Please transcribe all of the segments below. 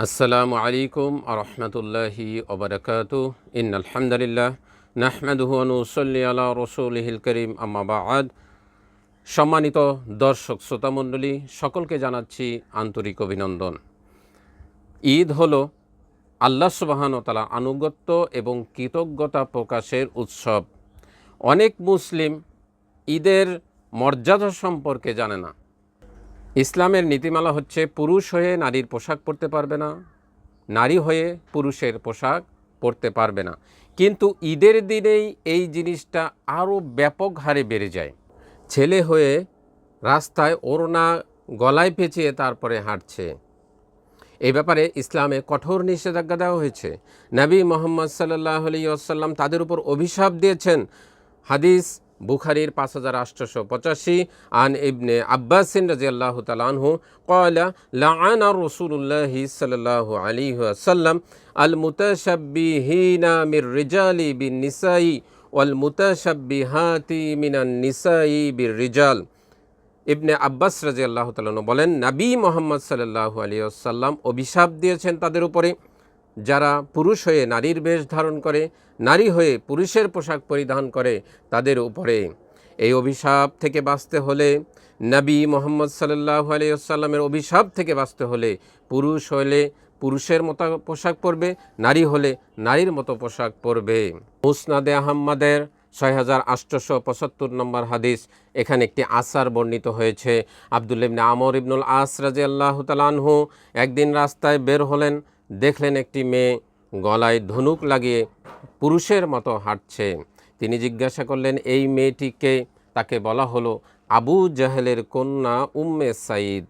আসসালামু আলাইকুম আরহামতুল্লাহি ওবরাকাতু ইন আলহামদুলিল্লাহ নাহমেদুহু অনুসল্লি আলা রসুলহিল করিম। আম্মাবাদ সম্মানিত দর্শক শ্রোতামণ্ডলী সকলকে জানাচ্ছি আন্তরিক অভিনন্দন। ঈদ হলো আল্লাহ সুবাহান তালা আনুগত্য এবং কৃতজ্ঞতা প্রকাশের উৎসব। অনেক মুসলিম ঈদের মর্যাদা সম্পর্কে জানে না। ইসলামের নীতিমালা হচ্ছে, পুরুষ হয়ে নারীর পোশাক পরতে পারবে না, নারী হয়ে পুরুষের পোশাক পরতে পারবে না। কিন্তু ঈদের দিনেই এই জিনিসটা আরও ব্যাপক হারে বেড়ে যায়। ছেলে হয়ে রাস্তায় ওড়না গলায় পেঁচিয়ে তারপরে হাঁটছে। এই ব্যাপারে ইসলামে কঠোর নিষেধাজ্ঞা দেওয়া হয়েছে। নবী মোহাম্মদ সাল্লাহ আলী আসাল্লাম তাদের উপর অভিশাপ দিয়েছেন। হাদিস বুখারির পাঁচ হাজার আটশোশো পঁচাশি, আন ইবনে আব্বাসিন রাজি আল্লাহ তালানহু কয়লা লাআনা রসুল্লাহি সাল্লাহ আলী আসাল্লাম আল মুতাশাব্বিহিনা মির রিজালি বিন নিসাই ওয়াল মুতাশাব্বিহাতি মিনান নিসাই বির রিজাল ইবনে আব্বাস রাজি আল্লাহ তালন বলেন, নবী মোহাম্মদ সাল্লাহ আলী আসাল্লাম অভিশাপ দিয়েছেন তাদের উপরে। যারা পুরুষ হয়ে নারীর বেশ ধারণ করে, নারী হয়ে পুরুষের পোশাক পরিধান করে তাদের উপরে। এই অভিশাপ থেকে বাঁচতে হলে, নবী মোহাম্মদ সাল্লাহ আলিয়াল্লামের অভিশাপ থেকে বাঁচতে হলে পুরুষ হলে পুরুষের মতো পোশাক পরবে, নারী হলে নারীর মতো পোশাক পরবে। মুসনাদে আহম্মদের ছয় হাজার আটশোশো পঁচাত্তর নম্বর হাদিস, এখানে একটি আসার বর্ণিত হয়েছে। আবদুল ইবনে আমর ইবনুল আস রাজি আল্লাহ তালানহু একদিন রাস্তায় বের হলেন দেখলেন একটি মেয়ে গলায় ধনুক লাগিয়ে পুরুষের মতো হাঁটছে। তিনি জিজ্ঞাসা করলেন, এই মেয়েটিকে? তাকে বলা হলো, আবু জাহেলের কন্যা উম্মে সাইদ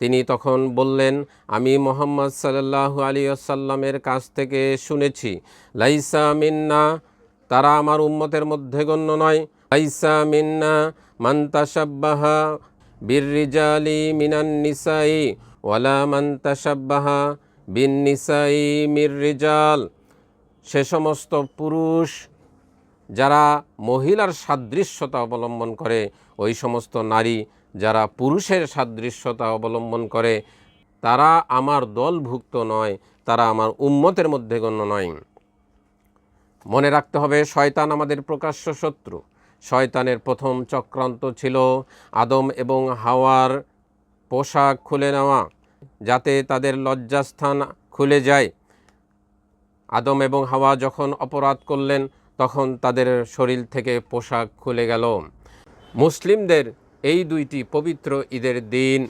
তিনি তখন বললেন, আমি মোহাম্মদ সাল্লাহ আলী আসাল্লামের কাছ থেকে শুনেছি, লাইসা মিন্না, তারা আমার উম্মতের মধ্যে গণ্য নয়। লাইসা মিন্না মান্তাসাব্বাহা বিরিজালি মিনান নিসাই ওয়ালা মান্তাসাব্বাহা বিন নিসাই মির রিজাল সে সমস্ত পুরুষ যারা মহিলার সাদৃশ্যতা অবলম্বন করে, ওই সমস্ত নারী যারা পুরুষের সাদৃশ্যতা অবলম্বন করে, তারা আমার দলভুক্ত নয়, তারা আমার উম্মতের মধ্যে গণ্য নয়। মনে রাখতে হবে, শয়তান আমাদের প্রকাশ্য শত্রু। শয়তানের প্রথম চক্রান্ত ছিল আদম এবং হাওয়ার পোশাক খুলে নেওয়া। যাতে তাদের লজ্জাস্থান খুলে যায়। আদম এবং হাওয়া যখন অপরাধ করলেন, তখন তাদের শরীর থেকে পোশাক খুলে গেল। মুসলিমদের এই দুইটি পবিত্র ঈদের দিন,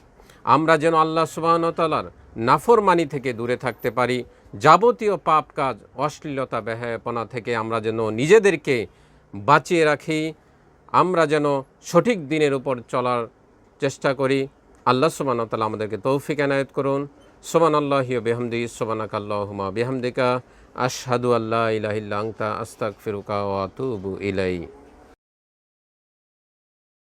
আমরা যেন আল্লাহ সুবাহতালার নাফরমানি থেকে দূরে থাকতে পারি। যাবতীয় পাপ কাজ, অশ্লীলতা, বেহায়াপনা থেকে আমরা যেন নিজেদেরকে বাঁচিয়ে রাখি। আমরা যেন সঠিক দিনের উপর চলার চেষ্টা করি। আল্লাহ সুবাহতালা আমাদেরকে তৌফিক এনায়ত করুন। সোমান আল্লাহ বেহমদি সোবানাক আল্লাহমা বেহমদিকা, আশহাদু আল্লাহ ইলাহিল্লাংতা আস্তাক ফিরুকা ওয়াতুবু ইলাই